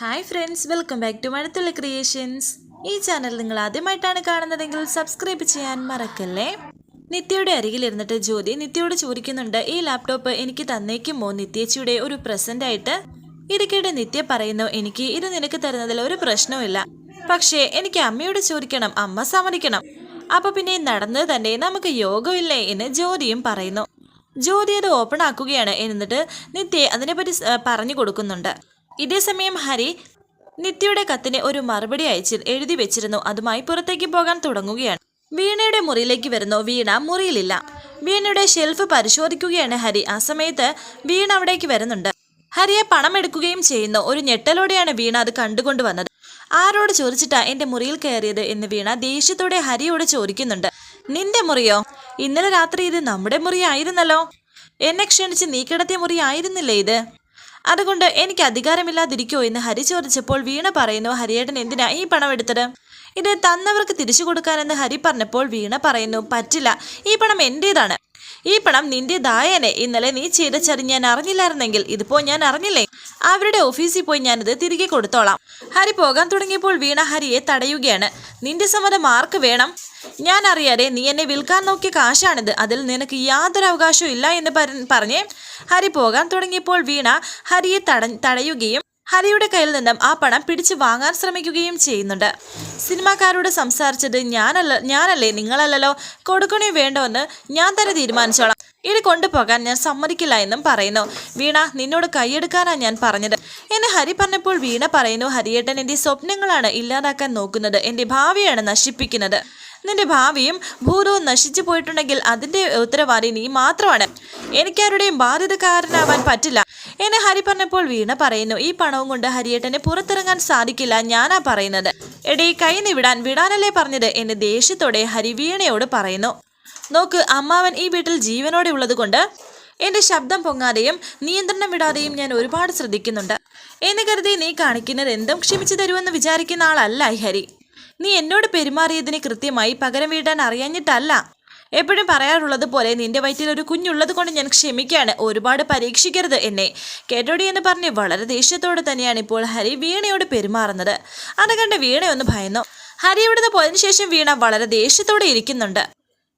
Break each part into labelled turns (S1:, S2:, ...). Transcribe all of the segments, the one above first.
S1: Hi friends welcome back to Mazhathulli creations ഈ channel നിങ്ങൾ ആദ്യമായിട്ടാണ് കാണുന്നതെങ്കിൽ സബ്സ്ക്രൈബ് ചെയ്യാൻ മറക്കല്ലേ? നിത്യയുടെ അരികിലിരുന്നിട്ട് ജ്യോതി നിത്യയോട് ചോദിക്കുന്നുണ്ട് ഈ ലാപ്ടോപ്പ് എനിക്ക് തന്നേക്കുമോ? നിത്യേച്ചിയുടെ ഒരു പ്രസന്റ് ആയിട്ട്. ഇടയ്ക്കിടെ നിത്യ പറയുന്നു എനിക്ക് ഇത് നിനക്ക് തരുന്നതിൽ ഒരു പ്രശ്നവുമില്ല പക്ഷേ എനിക്ക് അമ്മയോട് ചോദിക്കണം അമ്മ സമ്മതിക്കണം. അപ്പൊ പിന്നെ നടന്നത് തന്നെ നമുക്ക് യോഗമില്ലേ എന്ന് ജ്യോതിയും പറയുന്നു. ജ്യോതി അത് ഓപ്പൺ ആക്കുകയാണ് എന്നിട്ട് നിത്യ അതിനെപ്പറ്റി പറഞ്ഞു കൊടുക്കുന്നുണ്ട്. ഇതേ സമയം ഹരി നിത്യയുടെ കത്തിന് ഒരു മറുപടി അയച്ച് എഴുതി വെച്ചിരുന്നു. അതുമായി പുറത്തേക്ക് പോകാൻ തുടങ്ങുകയാണ്. വീണയുടെ മുറിയിലേക്ക് വരുന്നു. വീണ മുറിയിലില്ല. വീണയുടെ ഷെൽഫ് പരിശോധിക്കുകയാണ് ഹരി. ആ സമയത്ത് വീണ അവിടേക്ക് വരുന്നുണ്ട്. ഹരിയെ പണം എടുക്കുകയും ചെയ്യുന്നു. ഒരു ഞെട്ടലോടെയാണ് വീണ അത് കണ്ടുകൊണ്ട് വന്നത്. ആരോട് ചോദിച്ചിട്ടാ എന്റെ മുറിയിൽ കയറിയത്? എന്ന് വീണ ദേഷ്യത്തോടെ ഹരിയോട് ചോദിക്കുന്നുണ്ട്. നിന്റെ മുറിയോ? ഇന്നലെ രാത്രി ഇത് നമ്മുടെ മുറി ആയിരുന്നല്ലോ എന്നെ ക്ഷണിച്ച് നീ കിടത്തിയ മുറി ആയിരുന്നില്ലേ ഇത്? അതുകൊണ്ട് എനിക്ക് അധികാരമില്ലാതിരിക്കോ എന്ന് ഹരി ചോദിച്ചപ്പോൾ വീണ പറയുന്നു ഹരിയേട്ടൻ എന്തിനാ ഈ പണം എടുത്തത് ഇത് തന്നവർക്ക് തിരിച്ചു കൊടുക്കാനെന്ന് ഹരി പറഞ്ഞപ്പോൾ വീണ പറയുന്നു പറ്റില്ല ഈ പണം എന്റേതാണ്. ഈ പണം നിന്റെ ദായനെ ഇന്നലെ നീ ചെയ്ത ഞാൻ അറിഞ്ഞില്ലായിരുന്നെങ്കിൽ ഇതിപ്പോ ഞാൻ അറിഞ്ഞില്ലേ? അവരുടെ ഓഫീസിൽ പോയി ഞാനിത് തിരികെ കൊടുത്തോളാം. ഹരി പോകാൻ തുടങ്ങിയപ്പോൾ വീണ ഹരിയെ തടയുകയാണ്. നിന്റെ സമ്മതം ആർക്ക് വേണം? ഞാൻ അറിയാതെ നീ എന്നെ വിൽക്കാൻ നോക്കിയ കാശാണിത്. അതിൽ നിനക്ക് യാതൊരു അവകാശവും ഇല്ല എന്ന് പറഞ്ഞ് ഹരി പോകാൻ തുടങ്ങിയപ്പോൾ വീണ ഹരിയെ തടയുകയും ഹരിയുടെ കയ്യിൽ നിന്നും ആ പണം പിടിച്ചു വാങ്ങാൻ ശ്രമിക്കുകയും ചെയ്യുന്നുണ്ട്. സിനിമാക്കാരോട് സംസാരിച്ചത് ഞാനല്ല ഞാനല്ലേ നിങ്ങളല്ലല്ലോ. കൊടുക്കണി വേണ്ടോന്ന് ഞാൻ തന്നെ തീരുമാനിച്ചോളാം. ഇത് കൊണ്ടുപോകാൻ ഞാൻ സമ്മതിക്കില്ല എന്നും പറയുന്നു. വീണ നിന്നോട് കൈയെടുക്കാനാ ഞാൻ പറഞ്ഞത്. എന്നെ ഹരി പറഞ്ഞപ്പോൾ വീണ പറയുന്നു ഹരിയേട്ടൻ എന്റെ സ്വപ്നങ്ങളാണ് ഇല്ലാതാക്കാൻ നോക്കുന്നത്. എന്റെ ഭാവിയാണ് നശിപ്പിക്കുന്നത്. നിന്റെ ഭാവിയും ഭൂതവും നശിച്ചു പോയിട്ടുണ്ടെങ്കിൽ അതിന്റെ ഉത്തരവാദി നീ മാത്രമാണ്. എനിക്കാരുടെയും ബാധ്യതക്കാരനാവാൻ പറ്റില്ല. എന്നെ ഹരി പറഞ്ഞപ്പോൾ വീണ പറയുന്നു ഈ പണവും കൊണ്ട് ഹരിയേട്ടന് പുറത്തിറങ്ങാൻ സാധിക്കില്ല ഞാനാ പറയുന്നത്. എടീ കൈ നിവിടാൻ വിടാനല്ലേ പറഞ്ഞത്? എന്ന് ദേഷ്യത്തോടെ ഹരി വീണയോട് പറയുന്നു നോക്ക് അമ്മാവൻ ഈ വീട്ടിൽ ജീവനോടെ ഉള്ളത് കൊണ്ട് എന്റെ ശബ്ദം പൊങ്ങാതെയും നിയന്ത്രണം വിടാതെയും ഞാൻ ഒരുപാട് ശ്രദ്ധിക്കുന്നുണ്ട്. എന്ന് കരുതി നീ കാണിക്കുന്നത് എന്തും ക്ഷമിച്ചു തരുമെന്ന് വിചാരിക്കുന്ന ആളല്ല ഹരി. നീ എന്നോട് പെരുമാറിയതിന് കൃത്യമായി പകരം വീട്ടാൻ അറിയാഞ്ഞിട്ടല്ല. എപ്പോഴും പറയാറുള്ളത് പോലെ നിന്റെ വയറ്റിൽ ഒരു കുഞ്ഞുള്ളത് കൊണ്ട് ഞാൻ ക്ഷമിക്കുകയാണ് ഒരുപാട് പരീക്ഷിക്കരുത് എന്നെ. കേട്ടോടി എന്ന് പറഞ്ഞ് വളരെ ദേഷ്യത്തോടെ തന്നെയാണ് ഇപ്പോൾ ഹരി വീണയോട് പെരുമാറുന്നത്. അത് കണ്ട് വീണയൊന്ന് ഭയന്നു. ഹരി ഇവിടുന്ന് പോയതിനു ശേഷം വീണ വളരെ ദേഷ്യത്തോടെ ഇരിക്കുന്നുണ്ട്.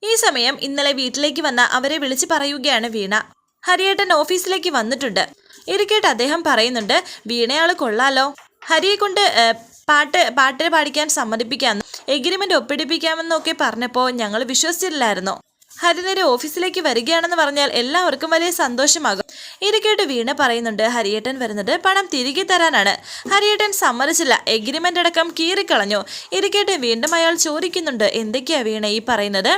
S1: ഈ സമയം ഇന്നലെ വീട്ടിലേക്ക് വന്ന അവരെ വിളിച്ചു പറയുകയാണ് വീണ. ഹരിയേട്ടൻ ഓഫീസിലേക്ക് വന്നിട്ടുണ്ട്. ഇരിക്കട്ടെ അദ്ദേഹം പറയുന്നുണ്ട് വീണയാൾ കൊള്ളാലോ. ഹരിയെ കൊണ്ട് പാട്ട് പാട്ടിന് പാടിക്കാൻ സമ്മതിപ്പിക്കാമെന്നും എഗ്രിമെന്റ് ഒപ്പിടിപ്പിക്കാമെന്നൊക്കെ പറഞ്ഞപ്പോൾ ഞങ്ങൾ വിശ്വസിച്ചില്ലായിരുന്നു. ഹരിനേരെ ഓഫീസിലേക്ക് വരികയാണെന്ന് പറഞ്ഞാൽ എല്ലാവർക്കും വലിയ സന്തോഷമാകും. ഇരിക്കട്ട് വീണ പറയുന്നുണ്ട് ഹരിയേട്ടൻ വരുന്നത് പണം തിരികെ തരാനാണ്. ഹരിയേട്ടൻ സമ്മതിച്ചില്ല എഗ്രിമെന്റ് അടക്കം കീറിക്കളഞ്ഞു. ഇരിക്കട്ടെ വീണ്ടും അയാൾ ചോദിക്കുന്നുണ്ട് എന്തൊക്കെയാ വീണ ഈ പറയുന്നത്?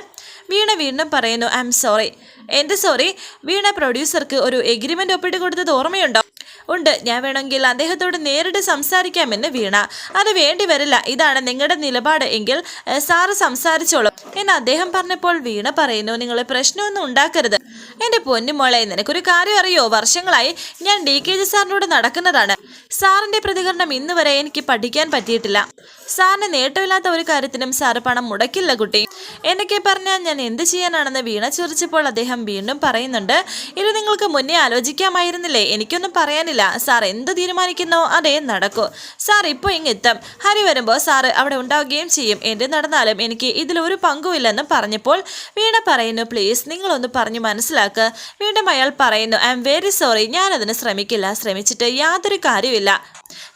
S1: വീണ വീണ്ടും പറയുന്നു ഐ എം സോറി എന്ത് സോറി വീണ പ്രൊഡ്യൂസർക്ക് ഒരു എഗ്രിമെന്റ് ഒപ്പിട്ട് കൊടുത്തത് ഓർമ്മയുണ്ടോ? ഉണ്ട്. ഞാൻ വേണമെങ്കിൽ അദ്ദേഹത്തോട് നേരിട്ട് സംസാരിക്കാമെന്ന് വീണ. അത് വേണ്ടി വരില്ല. ഇതാണ് നിങ്ങളുടെ നിലപാട്. എങ്കിൽ സാറ് സംസാരിച്ചോളും. എന്ന് അദ്ദേഹം പറഞ്ഞപ്പോൾ വീണ പറയുന്നു നിങ്ങൾ പ്രശ്നമൊന്നും ഉണ്ടാക്കരുത്. എന്റെ പൊന്നുമോളെ നിനക്കൊരു കാര്യം അറിയോ? വർഷങ്ങളായി ഞാൻ ഡി കെ ജി സാറിനോട് നടക്കുന്നതാണ്. സാറിന്റെ പ്രതികരണം ഇന്നുവരെ എനിക്ക് പഠിക്കാൻ പറ്റിയിട്ടില്ല. സാറിന് നേട്ടമില്ലാത്ത ഒരു കാര്യത്തിനും സാറ് പണം മുടക്കില്ല കുട്ടി. എന്നൊക്കെ പറഞ്ഞാൽ ഞാൻ എന്ത് ചെയ്യാനാണെന്ന് വീണ ചോദിച്ചപ്പോൾ അദ്ദേഹം വീണ്ടും പറയുന്നുണ്ട് ഇത് നിങ്ങൾക്ക് മുന്നേ ആലോചിക്കാമായിരുന്നില്ലേ? എനിക്കൊന്നും പറയാനില്ല. സാർ എന്ത് തീരുമാനിക്കുന്നോ? അതേ നടക്കൂ. സാർ ഇപ്പോൾ ഇങ്ങെത്തും ഹരി വരുമ്പോൾ സാറ് അവിടെ ഉണ്ടാവുകയും ചെയ്യും. എന്ത് നടന്നാലും എനിക്ക് ഇതിലൊരു പങ്കുമില്ലെന്ന് പറഞ്ഞപ്പോൾ വീണ പറയുന്നു പ്ലീസ് നിങ്ങളൊന്ന് പറഞ്ഞു മനസ്സിലാക്കുക വീണ്ടും അയാൾ പറയുന്നു ഐ എം വെരി സോറി. ഞാനതിന് ശ്രമിക്കില്ല. ശ്രമിച്ചിട്ട് യാതൊരു കാര്യമില്ല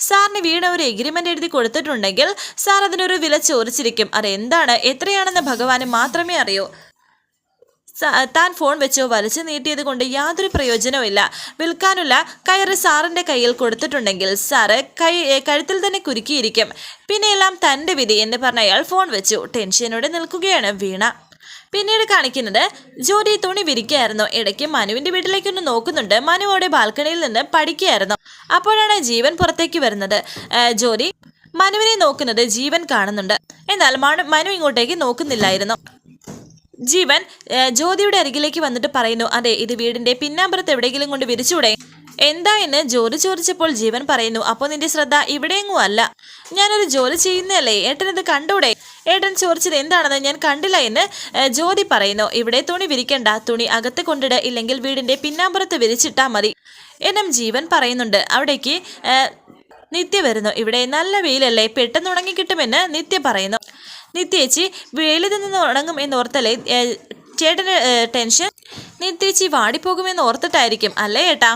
S1: സാറിന് വീണ ഒരു എഗ്രിമെന്റ് എഴുതി കൊടുത്തിട്ടുണ്ടെങ്കിൽ സാർ അതിനൊരു വില ചോദിച്ചിരിക്കും. അതെന്താണ്? എത്രയാണെന്ന് ഭഗവാന് മാത്രമേ അറിയൂ. താൻ ഫോൺ വെച്ചോ വലിച്ചു നീട്ടിയത് കൊണ്ട് യാതൊരു പ്രയോജനവുമില്ല. വിൽക്കാനുള്ള കയറ് സാറിന്റെ കയ്യിൽ കൊടുത്തിട്ടുണ്ടെങ്കിൽ സാറ് കൈ കഴുത്തിൽ തന്നെ കുരുക്കിയിരിക്കും. പിന്നെ എല്ലാം തന്റെ വിധി എന്ന് പറഞ്ഞ അയാൾ ഫോൺ വെച്ചു. ടെൻഷനോടെ നിൽക്കുകയാണ് വീണ. പിന്നീട് കാണിക്കുന്നത് ജോലി തുണി വിരിക്കുകയായിരുന്നു ഇടയ്ക്ക് മനുവിന്റെ വീട്ടിലേക്കൊന്ന് നോക്കുന്നുണ്ട്. മനുവോടെ ബാൽക്കണിയിൽ നിന്ന് പഠിക്കുകയായിരുന്നു. അപ്പോഴാണ് ജീവൻ പുറത്തേക്ക് വരുന്നത്. ജോലി മനുവിനെ നോക്കുന്നത് ജീവൻ കാണുന്നുണ്ട്. എന്നാൽ മനു ഇങ്ങോട്ടേക്ക് നോക്കുന്നില്ലായിരുന്നു. ജീവൻ ജ്യോതിയുടെ അരികിലേക്ക് വന്നിട്ട് പറയുന്നു അതെ ഇത് വീടിന്റെ പിന്നാമ്പുറത്ത് എവിടെയെങ്കിലും കൊണ്ട് വിരിച്ചൂടെ? എന്താ എന്ന് ജോലി ചോദിച്ചപ്പോൾ ജീവൻ പറയുന്നു അപ്പോൾ നിന്റെ ശ്രദ്ധ ഇവിടെയെങ്ങും അല്ല. ഞാനൊരു ജോലി ചെയ്യുന്നതല്ലേ? ഏട്ടൻ ഇത് കണ്ടൂടെ? ഏട്ടൻ ചോദിച്ചത് എന്താണെന്ന് ഞാൻ കണ്ടില്ല എന്ന് ജ്യോതി പറയുന്നു ഇവിടെ തുണി വിരിക്കണ്ട. തുണി അകത്ത് കൊണ്ടിട. ഇല്ലെങ്കിൽ വീടിന്റെ പിന്നാമ്പുറത്ത് വിരിച്ചിട്ടാ മതി. എന്നും ജീവൻ പറയുന്നുണ്ട്. അവിടേക്ക് നിത്യ വരുന്നു. ഇവിടെ നല്ല വെയിലല്ലേ? പെട്ടെന്ന് ഉണങ്ങി കിട്ടുമെന്ന് നിത്യ പറയുന്നു. നിത്യേച്ചി വെയിലിൽ നിന്ന് ഉണങ്ങും എന്നോർത്തല്ലേ ചേട്ടന് ടെൻഷൻ? നിത്യേച്ചി വാടിപ്പോകുമെന്ന് ഓർത്തിട്ടായിരിക്കും അല്ലേ ഏട്ടാ?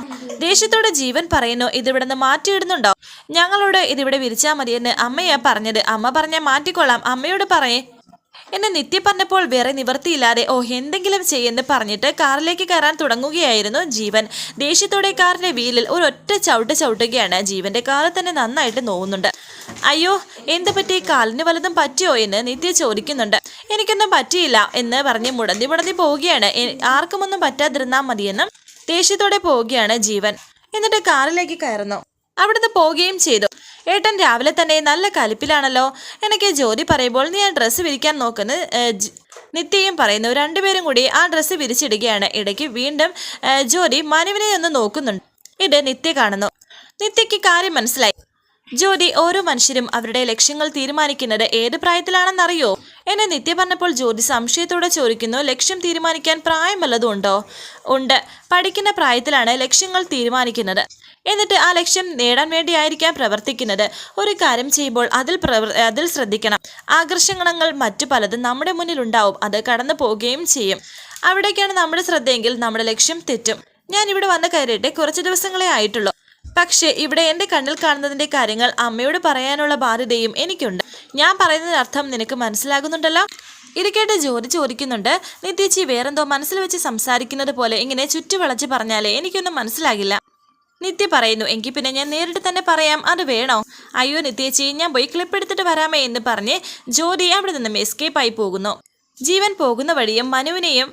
S1: ദേഷ്യത്തോടെ ജീവൻ പറയുന്നു ഇതിവിടെ നിന്ന് മാറ്റിയിടുന്നുണ്ടോ? ഞങ്ങളോട് ഇതിവിടെ വിരിച്ചാൽ മതിയെന്ന് അമ്മയാ പറഞ്ഞത്. അമ്മ പറഞ്ഞാൽ മാറ്റിക്കൊള്ളാം. അമ്മയോട് പറയേ. എന്നെ നിത്യ പറഞ്ഞപ്പോൾ വേറെ നിവർത്തിയില്ലാതെ ഓ എന്തെങ്കിലും ചെയ്യുമെന്ന് പറഞ്ഞിട്ട് കാറിലേക്ക് കയറാൻ തുടങ്ങുകയായിരുന്നു ജീവൻ. ദേഷ്യത്തോടെ കാറിന്റെ വീലിൽ ഒരൊറ്റ ചവിട്ട് ചവിട്ടുകയാണ് ജീവന്റെ കാറിൽ തന്നെ നന്നായിട്ട് നോവുന്നുണ്ട്. അയ്യോ എന്ത് പറ്റി? കാലിന് വലതും പറ്റിയോ? എന്ന് നിത്യ ചോദിക്കുന്നുണ്ട്. എനിക്കൊന്നും പറ്റിയില്ല എന്ന് പറഞ്ഞ് മുടന്തി മുടന്തി പോവുകയാണ്. ആർക്കുമൊന്നും പറ്റാതിരുന്നാൽ മതിയെന്നും ദേഷ്യത്തോടെ പോവുകയാണ് ജീവൻ. എന്നിട്ട് കാറിലേക്ക് കയറുന്നു. അവിടുന്ന് പോവുകയും ചെയ്തു. ഏട്ടൻ രാവിലെ തന്നെ നല്ല കലിപ്പിലാണല്ലോ. എനിക്ക് ജോലി പറയുമ്പോൾ നീ ആ ഡ്രസ്സ് വിരിക്കാൻ നോക്കുന്നു നിത്യയും പറയുന്നു. രണ്ടുപേരും കൂടി ആ ഡ്രസ്സ് വിരിച്ചിടുകയാണ്. ഇടയ്ക്ക് വീണ്ടും ജോലി മനുവിനെ ഒന്ന് നോക്കുന്നുണ്ട്. ഇത് നിത്യ കാണുന്നു. നിത്യയ്ക്ക് കാര്യം മനസ്സിലായി. ജ്യോതി ഓരോ മനുഷ്യരും അവരുടെ ലക്ഷ്യങ്ങൾ തീരുമാനിക്കുന്നത് ഏത് പ്രായത്തിലാണെന്നറിയോ? എന്നെ നിത്യ പറഞ്ഞപ്പോൾ ജ്യോതി സംശയത്തോടെ ചോദിക്കുന്നു ലക്ഷ്യം തീരുമാനിക്കാൻ പ്രായം വല്ലതും ഉണ്ടോ ഉണ്ട്. പഠിക്കുന്ന പ്രായത്തിലാണ് ലക്ഷ്യങ്ങൾ തീരുമാനിക്കുന്നത്. എന്നിട്ട് ആ ലക്ഷ്യം നേടാൻ വേണ്ടിയായിരിക്കാം പ്രവർത്തിക്കുന്നത്. ഒരു കാര്യം ചെയ്യുമ്പോൾ അതിൽ അതിൽ ശ്രദ്ധിക്കണം. ആകർഷണങ്ങൾ മറ്റു പലതും നമ്മുടെ മുന്നിൽ ഉണ്ടാവും അത് കടന്നു പോവുകയും ചെയ്യും. അവിടേക്കാണ് നമ്മുടെ ശ്രദ്ധയെങ്കിൽ നമ്മുടെ ലക്ഷ്യം തെറ്റും. ഞാൻ ഇവിടെ വന്ന് കയറിയിട്ട് കുറച്ച് ദിവസങ്ങളെ ആയിട്ടുള്ളൂ. പക്ഷേ ഇവിടെ എന്റെ കണ്ണിൽ കാണുന്നതിന്റെ കാര്യങ്ങൾ അമ്മയോട് പറയാനുള്ള ബാധ്യതയും എനിക്കുണ്ട്. ഞാൻ പറയുന്നതിന് അർത്ഥം നിനക്ക് മനസ്സിലാകുന്നുണ്ടല്ലോ? ഇത് കേട്ട് ജോലി ചോദിക്കുന്നുണ്ട്. നിത്യേച്ചി വേറെന്തോ മനസ്സിൽ വെച്ച് സംസാരിക്കുന്നത് പോലെ ഇങ്ങനെ ചുറ്റുവളച്ച് പറഞ്ഞാലേ എനിക്കൊന്നും മനസ്സിലാകില്ല. നിത്യ പറയുന്നു എങ്കിൽ പിന്നെ ഞാൻ നേരിട്ട് തന്നെ പറയാം അത് വേണോ? അയ്യോ നിത്യേച്ചി ഞാൻ പോയി ക്ലിപ്പ് എടുത്തിട്ട് വരാമേ എന്ന് പറഞ്ഞ് ജ്യോതി അവിടെ നിന്നും എസ്കേപ്പ് ആയി പോകുന്നു. ജീവൻ പോകുന്ന വഴിയും മനുവിനെയും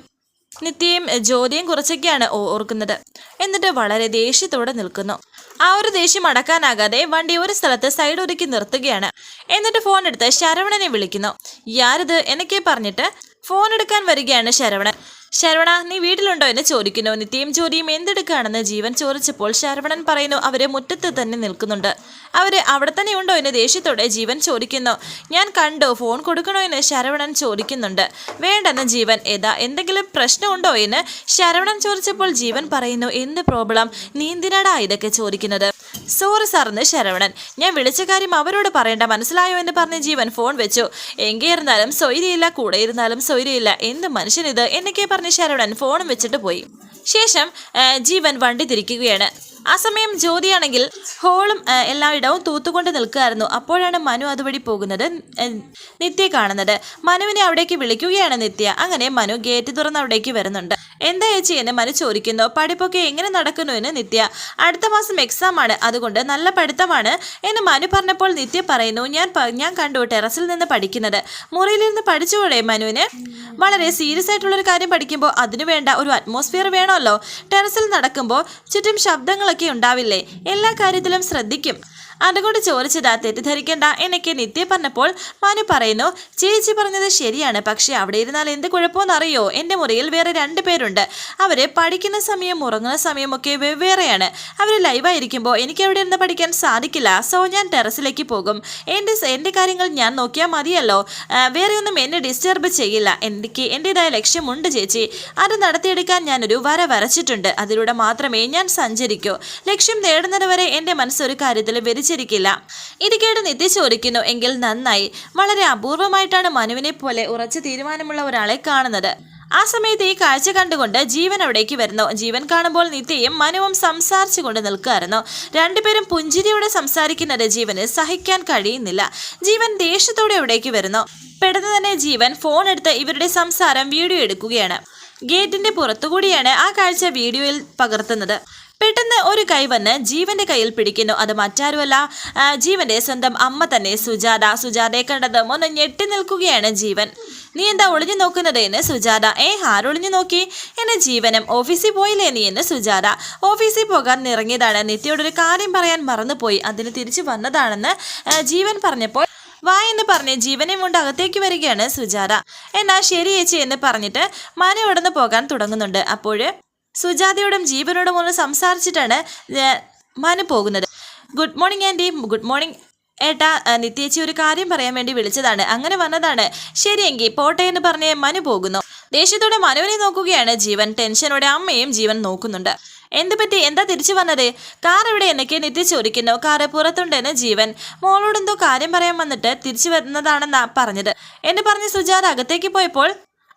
S1: നിത്യയും ജ്യോതിയും കുറച്ചൊക്കെയാണ് ഓർക്കുന്നത്. എന്നിട്ട് വളരെ ദേഷ്യത്തോടെ നിൽക്കുന്നു. ആ ഒരു ദേഷ്യം അടക്കാനാകാതെ വണ്ടി ഒരു സ്ഥലത്ത് സൈഡ് ഒരുക്കി നിർത്തുകയാണ്. എന്നിട്ട് ഫോൺ എടുത്ത് ശരവണനെ വിളിക്കുന്നു. യാരിത്? എന്നൊക്കെ പറഞ്ഞിട്ട് ഫോൺ എടുക്കാൻ വരികയാണ് ശരവണൻ. ശരവണ നീ വീട്ടിലുണ്ടോ? എന്ന് ചോദിക്കുന്നു. നിത്യയും ജോലിയും എന്തെടുക്കുകയാണെന്ന് ജീവൻ ചോദിച്ചപ്പോൾ ശരവണൻ പറയുന്നു അവരെ മുറ്റത്ത് തന്നെ നിൽക്കുന്നുണ്ട്. അവർ അവിടെ തന്നെ ഉണ്ടോ? എന്ന് ദേഷ്യത്തോടെ ജീവൻ ചോദിക്കുന്നു. ഞാൻ കണ്ടോ ഫോൺ കൊടുക്കണോ? എന്ന് ശരവണൻ ചോദിക്കുന്നുണ്ട്. വേണ്ടെന്ന് ജീവൻ ഏതാ എന്തെങ്കിലും പ്രശ്നമുണ്ടോ? എന്ന് ശരവണൻ ചോദിച്ചപ്പോൾ ജീവൻ പറയുന്നു എന്ത് പ്രോബ്ലം? നീ എന്തിനാടാ ഇതൊക്കെ ചോദിക്കുന്നത്? സോറി സാറെന്ന് ശരവണൻ ഞാൻ വിളിച്ച കാര്യം അവരോട് പറയേണ്ട മനസ്സിലായോ? എന്ന് പറഞ്ഞ് ജീവൻ ഫോൺ വെച്ചു. എങ്കേ ഇരുന്നാലും സ്വൈര്യയില്ല കൂടെ ഇരുന്നാലും സ്വൈര്യയില്ല എന്ത് മനുഷ്യനിത്? എന്നൊക്കെ പറഞ്ഞ് ശരവണൻ ഫോണും വെച്ചിട്ട് പോയി. ശേഷം ജീവൻ വണ്ടി തിരിക്കുകയാണ്. ആ സമയം ജ്യോതിയാണെങ്കിൽ ഹോളും എല്ലായിടവും തൂത്തുകൊണ്ട് നിൽക്കുകയായിരുന്നു. അപ്പോഴാണ് മനു അതുവഴി പോകുന്നത് നിത്യ കാണുന്നത്. മനുവിനെ അവിടേക്ക് വിളിക്കുകയാണ് നിത്യ. അങ്ങനെ മനു ഗേറ്റ് തുറന്ന് അവിടേക്ക് വരുന്നുണ്ട്. എന്താ ചേച്ചി എന്ന് മനു ചോദിക്കുന്നു. പഠിപ്പൊക്കെ എങ്ങനെ നടക്കുന്നു എന്ന് നിത്യ. അടുത്ത മാസം എക്സാം ആണ്. അതുകൊണ്ട് നല്ല പഠിത്തമാണ് എന്ന് മനു പറഞ്ഞപ്പോൾ നിത്യ പറയുന്നു ഞാൻ ഞാൻ കണ്ടു ടെറസിൽ നിന്ന് പഠിക്കുന്നത്. മുറിയിൽ നിന്ന് പഠിച്ചുകൂടെ മനുവിന്? വളരെ സീരിയസ് ആയിട്ടുള്ളൊരു കാര്യം പഠിക്കുമ്പോൾ അതിനു വേണ്ട ഒരു അറ്റ്മോസ്ഫിയർ വേണമല്ലോ. ടെറസിൽ നടക്കുമ്പോൾ ചുറ്റും ശബ്ദങ്ങളൊക്കെ ഉണ്ടാവില്ലേ? എല്ലാ കാര്യത്തിലും ശ്രദ്ധിക്കും. അതുകൊണ്ട് ചോദിച്ചതാ തെറ്റിദ്ധരിക്കേണ്ട എന്നൊക്കെ നിത്യ പറഞ്ഞപ്പോൾ മനു പറയുന്നു ചേച്ചി പറഞ്ഞത് ശരിയാണ്. പക്ഷെ അവിടെ ഇരുന്നാൽ എന്ത് കുഴപ്പമെന്നറിയോ? എന്റെ മുറിയിൽ വേറെ രണ്ട് പേരുണ്ട്. അവരെ പഠിക്കുന്ന സമയം ഉറങ്ങുന്ന സമയമൊക്കെ വെവ്വേറെയാണ്. അവർ ലൈവായിരിക്കുമ്പോൾ എനിക്ക് അവിടെ ഇരുന്ന് പഠിക്കാൻ സാധിക്കില്ല. സോ ഞാൻ ടെറസിലേക്ക് പോകും. എന്റെ എന്റെ കാര്യങ്ങൾ ഞാൻ നോക്കിയാൽ മതിയല്ലോ. ആ, വേറെ ഒന്നും എന്നെ ഡിസ്റ്റർബ് ചെയ്യില്ല. എനിക്ക് എന്റെതായ ലക്ഷ്യമുണ്ട് ചേച്ചി. അത് നടത്തിയെടുക്കാൻ ഞാനൊരു വര വരച്ചിട്ടുണ്ട്. അതിലൂടെ മാത്രമേ ഞാൻ സഞ്ചരിക്കൂ. ലക്ഷ്യം നേടുന്നതുവരെ എന്റെ മനസ്സൊരു കാര്യത്തിൽ വ്യതിചരിക്കില്ല ഇത് കേട്ട് നിത്യ ചോദിക്കുന്നു എങ്കിൽ നന്നായി. വളരെ അപൂർവമായിട്ടാണ് മനുവിനെ പോലെ ഉറച്ച തീരുമാനമുള്ള ഒരാളെ കാണുന്നത്. ആ സമയത്ത് ഈ കാഴ്ച കണ്ടുകൊണ്ട് ജീവൻ അവിടേക്ക് വരുന്നു. ജീവൻ കാണുമ്പോൾ നിത്യയും മനുവും സംസാരിച്ചു കൊണ്ട് നിൽക്കുകയായിരുന്നു. രണ്ടുപേരും പുഞ്ചിരിയോടെ സംസാരിക്കുന്നത് ജീവന് സഹിക്കാൻ കഴിയുന്നില്ല. ജീവൻ ദേഷ്യത്തോടെ അവിടേക്ക് വരുന്നു. പെട്ടെന്ന് തന്നെ ജീവൻ ഫോൺ എടുത്ത് ഇവരുടെ സംസാരം വീഡിയോ എടുക്കുകയാണ്. ഗേറ്റിന്റെ പുറത്തുകൂടിയാണ് ആ കാഴ്ച വീഡിയോയിൽ പകർത്തുന്നത്. പെട്ടെന്ന് ഒരു കൈ വന്ന് ജീവന്റെ കയ്യിൽ പിടിക്കുന്നു. അത് മറ്റാരുമല്ല ജീവന്റെ സ്വന്തം അമ്മ തന്നെ സുജാത. സുജാതയെ കണ്ടതും ഒന്ന് ഞെട്ടി നിൽക്കുകയാണ് ജീവൻ. നീ എന്താ ഒളിഞ്ഞു നോക്കുന്നത് എന്ന് സുജാത. ഏ ആരൊളിഞ്ഞു നോക്കി? എന്നെ ജീവനും ഓഫീസിൽ പോയില്ലേ നീ എന്ന് സുജാത. ഓഫീസിൽ പോകാൻ ഇറങ്ങിയതാണ് നിത്യയോടൊരു കാര്യം പറയാൻ മറന്നുപോയി. അതിന് തിരിച്ചു വന്നതാണെന്ന് ജീവൻ പറഞ്ഞപ്പോൾ വാ എന്ന് പറഞ്ഞ് ജീവനെ കൊണ്ട് അകത്തേക്ക് വരികയാണ് സുജാത. എന്നാ ശരി ചേച്ചി എന്ന് പറഞ്ഞിട്ട് മന ഉടന്ന് പോകാൻ തുടങ്ങുന്നുണ്ട്. അപ്പോൾ സുജാതയോടും ജീവനോടും ഒന്ന് സംസാരിച്ചിട്ടാണ് മന പോകുന്നത്. Good morning aunty good morning. ഏട്ടാ നിത്യേച്ചി ഒരു കാര്യം പറയാൻ വേണ്ടി വിളിച്ചതാണ്. അങ്ങനെ വന്നതാണ്. ശരിയെങ്കിൽ പോട്ടെ എന്ന് പറഞ്ഞ് മനു പോകുന്നു. ദേഷ്യത്തോടെ മനുവിനെ നോക്കുകയാണ് ജീവൻ. ടെൻഷനോടെ അമ്മയും ജീവൻ നോക്കുന്നുണ്ട്. എന്ത് പറ്റി എന്താ തിരിച്ചു വന്നത്? കാർ ഇവിടെ എന്നൊക്കെ നിത്യ ചോദിക്കുന്നു. കാറ് പുറത്തുണ്ടെന്ന് ജീവൻ. മോളോട് എന്തോ കാര്യം പറയാൻ വന്നിട്ട് തിരിച്ചു വരുന്നതാണെന്നാ പറഞ്ഞത്. എന്ന് പറഞ്ഞ് സുജാത അകത്തേക്ക് പോയപ്പോൾ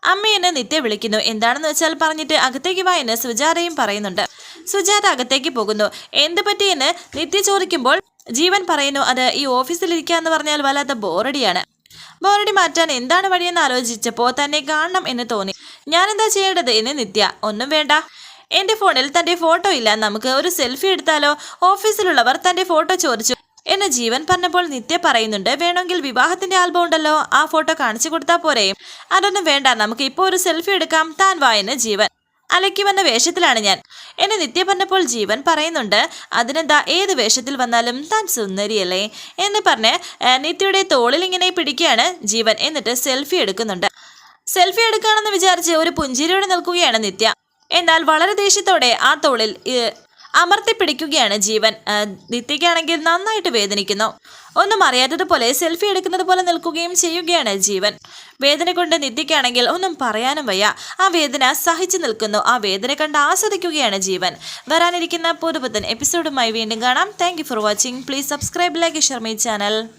S1: അമ്മ എന്നെ നിത്യ വിളിക്കുന്നു. എന്താണെന്ന് വെച്ചാൽ പറഞ്ഞിട്ട് അകത്തേക്ക് വാ എന്ന് സുജാതയും പറയുന്നുണ്ട്. സുജാത അകത്തേക്ക് പോകുന്നു. എന്ത് പറ്റിയെന്ന് നിത്യ ചോദിക്കുമ്പോൾ ജീവൻ പറയുന്നു അത് ഈ ഓഫീസിലിരിക്കാന്ന് പറഞ്ഞാൽ വല്ലാത്ത ബോറടിയാണ്. ബോറടി മാറ്റാൻ എന്താണ് വഴിയെന്ന് ആലോചിച്ചപ്പോൾ തന്നെ കാണണം എന്ന് തോന്നി. ഞാനെന്താ ചെയ്യേണ്ടത് എന്ന് നിത്യ. ഒന്നും വേണ്ട. എന്റെ ഫോണിൽ തന്റെ ഫോട്ടോ ഇല്ല. നമുക്ക് ഒരു സെൽഫി എടുത്താലോ? ഓഫീസിലുള്ളവർ തന്റെ ഫോട്ടോ ചോദിച്ചു. എന്ന് ജീവൻ പറഞ്ഞപ്പോൾ നിത്യ പറയുന്നുണ്ട് വേണമെങ്കിൽ വിവാഹത്തിന്റെ ആൽബം ഉണ്ടല്ലോ. ആ ഫോട്ടോ കാണിച്ചു കൊടുത്താൽ പോരെ. അതൊന്നും വേണ്ട. നമുക്ക് ഇപ്പോൾ ഒരു സെൽഫി എടുക്കാം. താൻ വായെന്ന് ജീവൻ അലക്കി വന്ന വേഷത്തിലാണ് ഞാൻ. എന്നെ നിത്യ പറഞ്ഞപ്പോൾ ജീവൻ പറയുന്നുണ്ട് അതിനെന്താ ഏത് വേഷത്തിൽ വന്നാലും താൻ സുന്ദരിയല്ലേ എന്ന് പറഞ്ഞ് നിത്യയുടെ തോളിൽ ഇങ്ങനെ പിടിക്കുകയാണ് ജീവൻ എന്നിട്ട് സെൽഫി എടുക്കുന്നുണ്ട്. സെൽഫി എടുക്കുകയാണെന്ന് വിചാരിച്ച് ഒരു പുഞ്ചിരിയോടെ നിൽക്കുകയാണ് നിത്യ. എന്നാൽ വളരെ ദേഷ്യത്തോടെ ആ തോളിൽ അമർത്തി പിടിക്കുകയാണ് ജീവൻ. നിത്യയ്ക്കാണെങ്കിൽ നന്നായിട്ട് വേദനിക്കുന്നു. ഒന്നും അറിയാത്തതുപോലെ സെൽഫി എടുക്കുന്നത് പോലെ നിൽക്കുകയും ചെയ്യുകയാണ് ജീവൻ. വേദന കൊണ്ട് നിത്യയ്ക്കാണെങ്കിൽ ഒന്നും പറയാനും വയ്യ. ആ വേദന സഹിച്ചു നിൽക്കുന്നു. ആ വേദന കണ്ട് ആസ്വദിക്കുകയാണ് ജീവൻ. വരാനിരിക്കുന്ന പുതുപുത്തൻ എപ്പിസോഡുമായി വീണ്ടും കാണാം. Thank for watching please subscribe like Sharmi channel